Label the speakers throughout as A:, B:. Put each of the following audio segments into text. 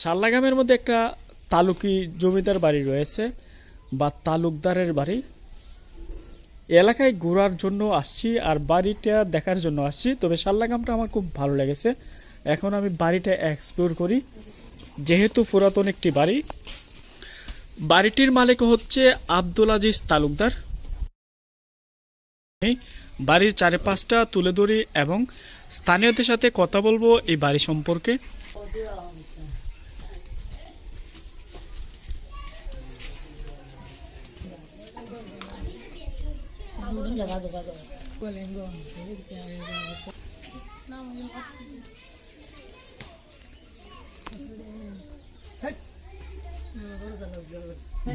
A: শাল্লাগামের মধ্যে একটা তালুকি জমিদার বাড়ি রয়েছে বা তালুকদারের বাড়ি। এলাকায় ঘোরার জন্য আসছি আর বাড়িটা দেখার জন্য আসছি। তবে শাল্লাগামটা আমার খুব ভালো লেগেছে। এখন আমি বাড়িটা এক্সপ্লোর করি। যেহেতু পুরাতন একটি বাড়ি, বাড়িটির মালিক হচ্ছে আব্দুল আজিজ তালুকদার। বাড়ির চারিপাশটা তুলে ধরি এবং স্থানীয়দের সাথে কথা বলব এই বাড়ি সম্পর্কে।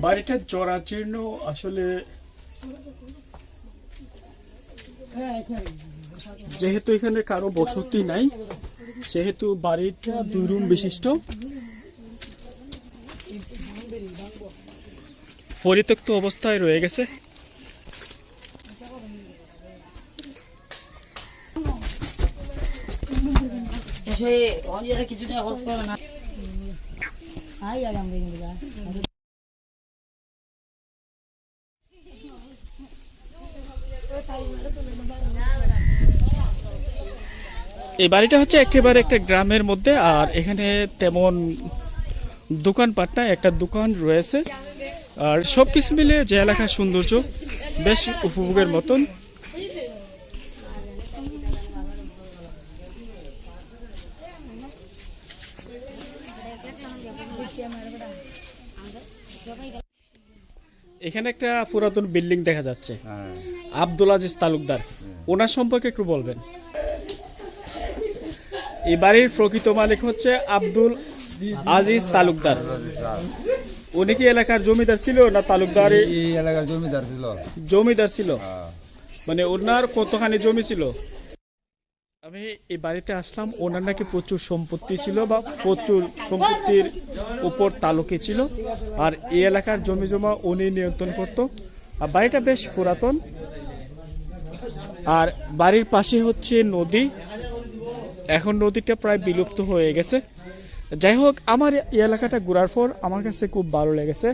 A: বাড়িটা জরাজীর্ণ আসলে যেহেতু এখানে কারও বসতি নাই সেহেতু বাড়িটা দুই রুম বিশিষ্ট। পরিত্যক্ত অবস্থায় রয়ে গেছে।
B: না
A: এই বাড়িটা হচ্ছে একেবারে একটা গ্রামের মধ্যে আর এখানে তেমন দোকানপাট না একটা দোকান রয়েছে। আর সব কিছু মিলে যে এলাকার সৌন্দর্য বেশ উপভোগের মতন। এখানে একটা পুরাতন বিল্ডিং দেখা যাচ্ছে।
C: হ্যাঁ।
A: আব্দুল আজিজ তালুকদার ওনার সম্পর্কে একটু বলবেন। এই বাড়ির প্রকৃত মালিক হচ্ছে আব্দুল আজিজ তালুকদার। উনি কি এলাকার জমিদার ছিল না তালুকদার?
C: এই এলাকার জমিদার ছিল।
A: জমিদার ছিল?
C: হ্যাঁ।
A: মানে ওনার কতখানি জমি ছিল? আমি এই বাড়িতে আসলাম ওনার নাকি প্রচুর সম্পত্তি ছিল বা প্রচুর সম্পত্তির উপর তালুকি ছিল। আর এই এলাকার জমি জমা উনি নিয়ন্ত্রণ করত। আর বাড়িটা বেশ পুরাতন। আর বাড়ির পাশে হচ্ছে নদী। এখন নদীটা প্রায় বিলুপ্ত হয়ে গেছে। যাই হোক আমার এই এলাকাটা ঘোরার পর আমার কাছে খুব ভালো লেগেছে।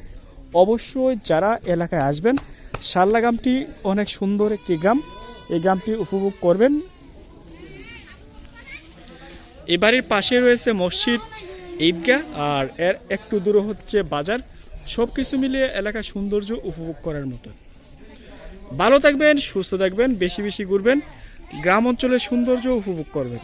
A: অবশ্যই যারা এলাকায় আসবেন, শাল্লা গ্রামটি অনেক সুন্দর একটি গ্রাম। এই গ্রামটি উপভোগ করবেন। এই বাড়ির পাশে রয়েছে মসজিদ, ঈদগাহ, আর এর একটু দূরে হচ্ছে বাজার। সব কিছু মিলিয়ে এলাকার সৌন্দর্য উপভোগ করার মতো। ভালো থাকবেন, সুস্থ থাকবেন, বেশি বেশি ঘুরবেন। গ্রাম অঞ্চলের সৌন্দর্য উপভোগ করবেন।